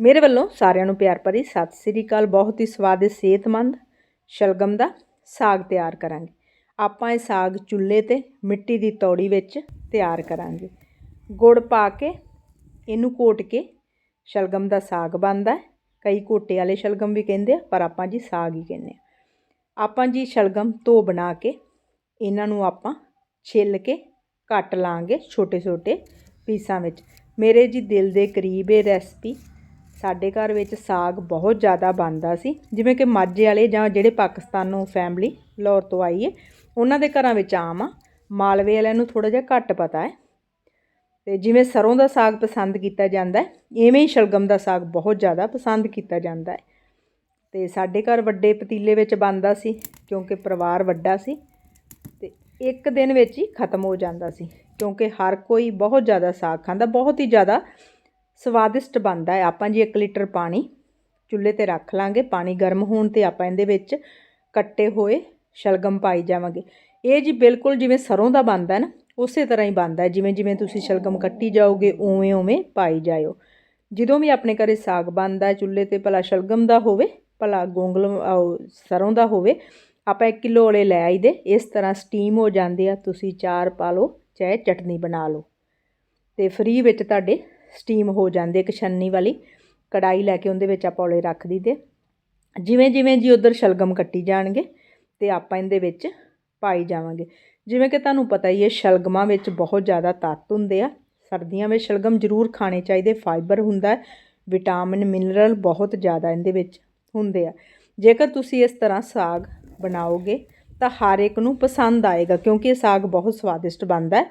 ਮੇਰੇ ਵੱਲੋਂ ਸਾਰਿਆਂ ਨੂੰ ਪਿਆਰ ਭਰੀ ਸਤਿ ਸ੍ਰੀ ਅਕਾਲ। ਬਹੁਤ ਹੀ ਸਵਾਦਿਸ਼ਟ, ਸਿਹਤਮੰਦ ਸ਼ਲਗਮ ਦਾ ਸਾਗ ਤਿਆਰ ਕਰਾਂਗੇ। ਆਪਾਂ ਇਹ ਸਾਗ ਚੁੱਲ੍ਹੇ ਤੇ, ਮਿੱਟੀ ਦੀ ਤੌੜੀ ਵਿੱਚ ਤਿਆਰ ਕਰਾਂਗੇ। ਗੁੜ ਪਾ ਕੇ ਇਹਨੂੰ ਘੋਟ ਕੇ ਸ਼ਲਗਮ ਦਾ ਸਾਗ ਬਣਦਾ ਕਈ ਘੋਟੇ ਵਾਲੇ ਸ਼ਲਗਮ ਵੀ ਕਹਿੰਦੇ ਆ, ਪਰ ਆਪਾਂ ਜੀ ਸਾਗ ਹੀ ਕਹਿੰਦੇ ਆ ਆਪਾਂ ਜੀ ਸ਼ਲਗਮ ਧੋ ਬਣਾ ਕੇ ਇਹਨਾਂ ਨੂੰ ਆਪਾਂ ਛਿੱਲ ਕੇ ਕੱਟ ਲਾਂਗੇ ਛੋਟੇ ਛੋਟੇ ਪੀਸਾਂ ਵਿੱਚ। ਮੇਰੇ ਜੀ ਦਿਲ ਦੇ ਕਰੀਬ ਇਹ ਰੈਸਪੀ ਸਾਡੇ ਘਰ ਵਿੱਚ ਸਾਗ ਬਹੁਤ ਜ਼ਿਆਦਾ ਬਣਦਾ ਸੀ। ਜਿਵੇਂ ਕਿ ਮਾਝੇ ਵਾਲੇ ਜਾਂ ਜਿਹੜੇ ਪਾਕਿਸਤਾਨੋਂ ਫੈਮਿਲੀ ਲਾਹੌਰ ਤੋਂ ਆਈ ਹੈ ਉਹਨਾਂ ਦੇ ਘਰਾਂ ਵਿੱਚ ਆਮ ਆ। ਮਾਲਵੇ ਵਾਲਿਆਂ ਨੂੰ ਥੋੜਾ ਜਿਹਾ ਘੱਟ ਪਤਾ ਹੈ ਤੇ ਜਿਵੇਂ ਸਰੋਂ ਦਾ ਸਾਗ ਪਸੰਦ ਕੀਤਾ ਜਾਂਦਾ ਹੈ ਐਵੇਂ ਹੀ ਸ਼ਲਗਮ ਦਾ ਸਾਗ ਬਹੁਤ ਜ਼ਿਆਦਾ ਪਸੰਦ ਕੀਤਾ ਜਾਂਦਾ ਹੈ ਤੇ ਸਾਡੇ ਘਰ ਵੱਡੇ ਪਤੀਲੇ ਵਿੱਚ ਬਣਦਾ ਸੀ, ਕਿਉਂਕਿ ਪਰਿਵਾਰ ਵੱਡਾ ਸੀ। ਤੇ ਇੱਕ ਦਿਨ ਵਿੱਚ ਹੀ ਖਤਮ ਹੋ ਜਾਂਦਾ ਸੀ, ਕਿਉਂਕਿ ਹਰ ਕੋਈ ਬਹੁਤ ਜ਼ਿਆਦਾ ਸਾਗ ਖਾਂਦਾ, ਬਹੁਤ ਹੀ ਜ਼ਿਆਦਾ ਸਵਾਦਿਸ਼ਟ ਬਣਦਾ ਹੈ। ਆਪਾਂ ਜੀ 1 ਲੀਟਰ ਪਾਣੀ ਚੁੱਲ੍ਹੇ ਤੇ ਰੱਖ ਲਾਂਗੇ। ਪਾਣੀ ਗਰਮ ਹੋਣ ਤੇ ਆਪਾਂ ਇਹਦੇ ਵਿੱਚ ਕੱਟੇ ਹੋਏ ਸ਼ਲਗਮ ਪਾਈ ਜਾਵਾਂਗੇ। ਇਹ ਜੀ ਬਿਲਕੁਲ ਜਿਵੇਂ ਸਰੋਂ ਦਾ ਬਣਦਾ ਹੈ ਨਾ, ਉਸੇ ਤਰ੍ਹਾਂ ਹੀ ਬਣਦਾ ਜਿਵੇਂ ਜਿਵੇਂ ਤੁਸੀਂ ਸ਼ਲਗਮ ਕੱਟੀ ਜਾਓਗੇ, ਉਵੇਂ ਉਵੇਂ ਪਾਈ ਜਾਇਓ। ਜਦੋਂ ਵੀ ਆਪਣੇ ਘਰੇ ਸਾਗ ਬਣਦਾ ਚੁੱਲ੍ਹੇ ਤੇ ਭਲਾ ਸ਼ਲਗਮ ਦਾ ਹੋਵੇ, ਭਲਾ ਗੋਂਗਲ ਉਹ ਸਰੋਂ ਦਾ ਹੋਵੇ, ਆਪਾਂ 1 ਕਿਲੋ ਵਾਲੇ ਲੈ ਆਈਦੇ। ਇਸ ਤਰ੍ਹਾਂ ਸਟੀਮ ਹੋ ਜਾਂਦੇ ਆ। ਤੁਸੀਂ ਚਾਰ ਪਾ ਲਓ, ਚਾਹੇ ਚਟਨੀ ਬਣਾ ਲਓ। ਤੇ ਫ੍ਰੀ ਵਿੱਚ ਤੁਹਾਡੇ ਸਟੀਮ ਹੋ ਜਾਂਦੇ ਇੱਕ ਛੰਨੀ ਵਾਲੀ ਕੜਾਈ ਲੈ ਕੇ ਉਹਦੇ ਵਿੱਚ ਆਪਾਂ ਔਲੇ ਰੱਖ ਦਈਦੇ ਜਿਵੇਂ ਜਿਵੇਂ ਜੀ ਉਧਰ ਸ਼ਲਗਮ ਕੱਟੀ ਜਾਣਗੇ ਤੇ ਆਪਾਂ ਇਹਦੇ ਵਿੱਚ ਪਾਈ ਜਾਵਾਂਗੇ। ਜਿਵੇਂ ਕਿ ਤੁਹਾਨੂੰ ਪਤਾ ਹੀ ਹੈ, ਸ਼ਲਗਮਾਂ ਵਿੱਚ ਬਹੁਤ ਜ਼ਿਆਦਾ ਤੱਤ ਹੁੰਦੇ ਆ। ਸਰਦੀਆਂ ਵਿੱਚ ਸ਼ਲਗਮ ਜ਼ਰੂਰ ਖਾਣੇ ਚਾਹੀਦੇ ਫਾਈਬਰ ਹੁੰਦਾ ਵਿਟਾਮਿਨ ਮਿਨਰਲ ਬਹੁਤ ਜ਼ਿਆਦਾ ਇਹਦੇ ਵਿੱਚ ਹੁੰਦੇ ਆ। ਜੇਕਰ ਤੁਸੀਂ ਇਸ ਤਰ੍ਹਾਂ ਸਾਗ ਬਣਾਓਗੇ ਤਾਂ ਹਰ ਇੱਕ ਨੂੰ ਪਸੰਦ ਆਏਗਾ, ਕਿਉਂਕਿ ਇਹ ਸਾਗ ਬਹੁਤ ਸਵਾਦਿਸ਼ਟ ਬਣਦਾ ਹੈ।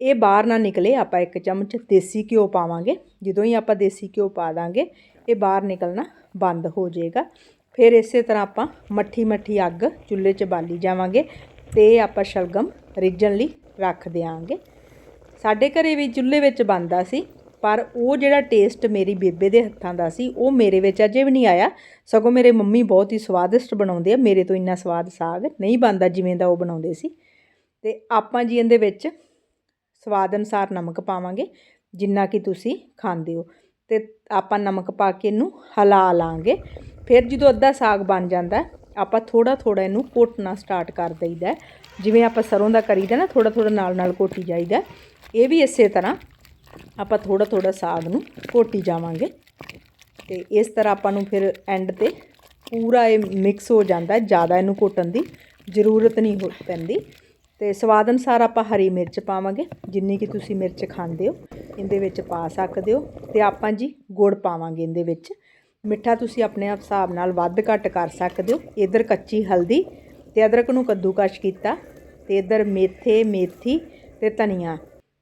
ਇਹ ਬਾਹਰ ਨਾ ਨਿਕਲੇ, ਆਪਾਂ ਇੱਕ ਚਮਚ ਦੇਸੀ ਘਿਓ ਪਾਵਾਂਗੇ। ਜਦੋਂ ਹੀ ਆਪਾਂ ਦੇਸੀ ਘਿਓ ਪਾ ਦਾਂਗੇ, ਇਹ ਬਾਹਰ ਨਿਕਲਣਾ ਬੰਦ ਹੋ ਜਾਏਗਾ। ਫਿਰ ਇਸੇ ਤਰ੍ਹਾਂ ਆਪਾਂ ਮੱਠੀ ਮੱਠੀ ਅੱਗ ਚੁੱਲ੍ਹੇ 'ਚ ਬਾਲੀ ਜਾਵਾਂਗੇ ਤੇ ਆਪਾਂ ਸ਼ਲਗਮ ਰਿੱਝਣ ਲਈ ਰੱਖ ਦਿਆਂਗੇ। ਸਾਡੇ ਘਰੇ ਵੀ ਚੁੱਲ੍ਹੇ ਵਿੱਚ ਬਣਦਾ ਸੀ, ਪਰ ਉਹ ਜਿਹੜਾ ਟੇਸਟ ਮੇਰੀ ਬੇਬੇ ਦੇ ਹੱਥਾਂ ਦਾ ਸੀ, ਉਹ ਮੇਰੇ ਵਿੱਚ ਅਜੇ ਵੀ ਨਹੀਂ ਆਇਆ। ਸਗੋਂ ਮੇਰੇ ਮੰਮੀ ਬਹੁਤ ਹੀ ਸਵਾਦਿਸ਼ਟ ਬਣਾਉਂਦੇ ਆ, ਮੇਰੇ ਤੋਂ ਇੰਨਾ ਸਵਾਦ ਸਾਗ ਨਹੀਂ ਬਣਦਾ ਜਿਵੇਂ ਦਾ ਉਹ ਬਣਾਉਂਦੇ ਸੀ। ਤੇ ਆਪਾਂ ਜੀ ਇਹਦੇ ਵਿੱਚ ਸਵਾਦ ਅਨੁਸਾਰ ਨਮਕ ਪਾਵਾਂਗੇ, ਜਿੰਨਾ ਕਿ ਤੁਸੀਂ ਖਾਂਦੇ ਹੋ। ਤੇ ਆਪਾਂ ਨਮਕ ਪਾ ਕੇ ਇਹਨੂੰ ਹਿਲਾ ਲਾਂਗੇ। ਫਿਰ ਜਦੋਂ ਅੱਧਾ ਸਾਗ ਬਣ ਜਾਂਦਾ, ਆਪਾਂ ਥੋੜਾ ਥੋੜਾ ਇਹਨੂੰ ਘੋਟਣਾ ਸਟਾਰਟ ਕਰ ਦਈਦਾ। ਜਿਵੇਂ ਆਪਾਂ ਸਰੋਂ ਦਾ ਕਰੀਦਾ ਨਾ ਥੋੜਾ ਥੋੜਾ ਨਾਲ ਨਾਲ ਘੋਟੀ ਜਾਈਦਾ। ਇਹ ਵੀ ਇਸੇ ਤਰ੍ਹਾਂ ਆਪਾਂ ਥੋੜਾ ਥੋੜਾ ਸਾਗ ਨੂੰ ਘੋਟੀ ਜਾਵਾਂਗੇ। ਤੇ ਇਸ ਤਰ੍ਹਾਂ ਆਪਾਂ ਨੂੰ ਫਿਰ ਐਂਡ ਤੇ ਪੂਰਾ ਇਹ ਮਿਕਸ ਹੋ ਜਾਂਦਾ, ਜ਼ਿਆਦਾ ਇਹਨੂੰ ਘੋਟਣ ਦੀ ਜ਼ਰੂਰਤ ਨਹੀਂ ਹੋ ਪੈਂਦੀ। ਤੇ ਸਵਾਦ ਅਨੁਸਾਰ ਆਪਾਂ ਹਰੀ ਮਿਰਚ ਪਾਵਾਂਗੇ, ਜਿੰਨੀ ਕਿ ਤੁਸੀਂ ਮਿਰਚ ਖਾਂਦੇ ਹੋ। ਇਹਦੇ ਵਿੱਚ ਪਾ ਸਕਦੇ ਹੋ ਤੇ ਆਪਾਂ ਜੀ ਗੁੜ ਪਾਵਾਂਗੇ ਇਹਦੇ ਵਿੱਚ। ਮਿੱਠਾ ਤੁਸੀਂ ਆਪਣੇ ਹਿਸਾਬ ਨਾਲ ਵੱਧ ਘੱਟ ਕਰ ਸਕਦੇ ਹੋ। ਇਧਰ ਕੱਚੀ ਹਲਦੀ ਤੇ ਅਦਰਕ ਨੂੰ ਕੱਦੂਕਸ਼ ਕੀਤਾ ਤੇ ਇਧਰ ਮੇਥੇ, ਮੇਥੀ ਤੇ ਧਨੀਆ।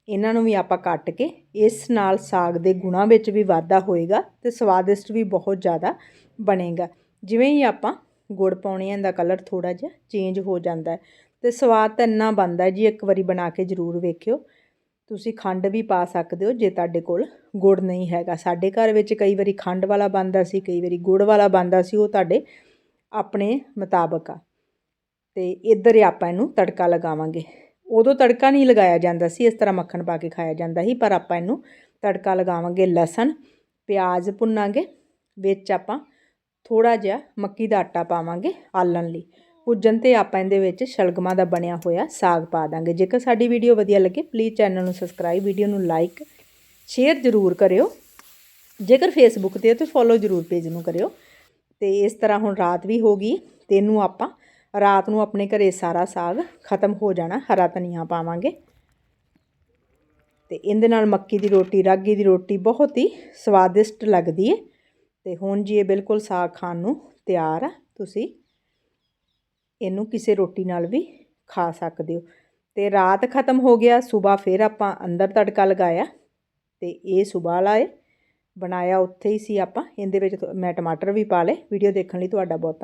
ਇਹਨਾਂ ਨੂੰ ਵੀ ਆਪਾਂ ਕੱਟ ਕੇ ਇਸ ਨਾਲ ਸਾਗ ਦੇ ਗੁਣਾਂ ਵਿੱਚ ਵੀ ਵਾਧਾ ਹੋਏਗਾ ਤੇ ਸਵਾਦਿਸ਼ਟ ਵੀ ਬਹੁਤ ਜ਼ਿਆਦਾ ਬਣੇਗਾ। ਜਿਵੇਂ ਹੀ ਆਪਾਂ ਗੁੜ ਪਾਉਣੇ ਆ ਦਾ ਕਲਰ ਥੋੜਾ ਜਿਹਾ ਚੇਂਜ ਹੋ ਜਾਂਦਾ ਹੈ। ਤੇ ਸਵਾਦ ਤਾਂ ਇੰਨਾ ਬਣਦਾ ਜੀ, ਇੱਕ ਵਾਰੀ ਬਣਾ ਕੇ ਜ਼ਰੂਰ ਵੇਖਿਓ। ਤੁਸੀਂ ਖੰਡ ਵੀ ਪਾ ਸਕਦੇ ਹੋ ਜੇ ਤੁਹਾਡੇ ਕੋਲ ਗੁੜ ਨਹੀਂ ਹੈਗਾ। ਸਾਡੇ ਘਰ ਵਿੱਚ ਕਈ ਵਾਰੀ ਖੰਡ ਵਾਲਾ ਬਣਦਾ ਸੀ, ਕਈ ਵਾਰੀ ਗੁੜ ਵਾਲਾ ਬਣਦਾ ਸੀ, ਉਹ ਤੁਹਾਡੇ ਆਪਣੇ ਮੁਤਾਬਕ ਆ। ਤੇ ਇੱਧਰ ਆਪਾਂ ਇਹਨੂੰ ਤੜਕਾ ਲਗਾਵਾਂਗੇ। ਉਦੋਂ ਤੜਕਾ ਨਹੀਂ ਲਗਾਇਆ ਜਾਂਦਾ ਸੀ, ਇਸ ਤਰ੍ਹਾਂ ਮੱਖਣ ਪਾ ਕੇ ਖਾਇਆ ਜਾਂਦਾ ਸੀ, ਪਰ ਆਪਾਂ ਇਹਨੂੰ ਤੜਕਾ ਲਗਾਵਾਂਗੇ ਲਸਣ, ਪਿਆਜ਼ ਭੁੰਨਾਂਗੇ, ਵਿੱਚ ਆਪਾਂ ਥੋੜਾ ਜਿਹਾ ਮੱਕੀ ਦਾ ਆਟਾ ਪਾਵਾਂਗੇ ਆਲਣ ਲਈ। ਭੁੱਜਣ ਤੇ ਆਪਾਂ ਇਹਦੇ ਵਿੱਚ ਸ਼ਲਗਮਾਂ ਦਾ ਬਣਿਆ ਹੋਇਆ ਸਾਗ ਪਾ ਦਾਂਗੇ। ਜੇਕਰ ਸਾਡੀ ਵੀਡੀਓ ਵਧੀਆ ਲੱਗੇ ਪਲੀਜ਼ ਚੈਨਲ ਨੂੰ ਸਬਸਕ੍ਰਾਈਬ ਵੀਡੀਓ ਨੂੰ ਲਾਈਕ ਸ਼ੇਅਰ ਜ਼ਰੂਰ ਕਰਿਓ। ਜੇਕਰ ਫੇਸਬੁੱਕ ਤੇ ਤਾਂ ਫੋਲੋ ਜ਼ਰੂਰ ਪੇਜ ਨੂੰ ਕਰਿਓ। ਤੇ ਇਸ ਤਰ੍ਹਾਂ ਹੁਣ ਰਾਤ ਵੀ ਹੋ ਗਈ, ਤੇ ਇਹਨੂੰ ਆਪਾਂ ਰਾਤ ਨੂੰ ਆਪਣੇ ਘਰੇ ਸਾਰਾ ਸਾਗ ਖਤਮ ਹੋ ਜਾਣਾ, ਹਰਾ ਧਨੀਆ ਪਾਵਾਂਗੇ। ਤੇ ਇਹਦੇ ਨਾਲ ਮੱਕੀ ਦੀ ਰੋਟੀ, ਰਾਗੀ ਦੀ ਰੋਟੀ ਬਹੁਤ ਹੀ ਸਵਾਦਿਸ਼ਟ ਲੱਗਦੀ ਹੈ ਤੇ ਹੁਣ ਜੀ ਇਹ ਬਿਲਕੁਲ ਸਾਗ ਖਾਣ ਨੂੰ ਤਿਆਰ ਆ। ਤੁਸੀਂ ਇਹਨੂੰ ਕਿਸੇ ਰੋਟੀ ਨਾਲ ਵੀ ਖਾ ਸਕਦੇ ਹੋ। ਤੇ ਰਾਤ ਖਤਮ ਹੋ ਗਿਆ ਸਵੇਰ ਫਿਰ ਆਪਾਂ ਅੰਦਰ ਤੜਕਾ ਲਗਾਇਆ ਤੇ ਇਹ ਸਵੇਰ ਵਾਲਾ ਹੈ। ਬਣਾਇਆ ਉੱਥੇ ਹੀ ਸੀ ਆਪਾਂ, ਇਹਦੇ ਵਿੱਚ ਮੈਂ ਟਮਾਟਰ ਵੀ ਪਾ ਲਏ। ਵੀਡੀਓ ਦੇਖਣ ਲਈ ਤੁਹਾਡਾ ਬਹੁਤ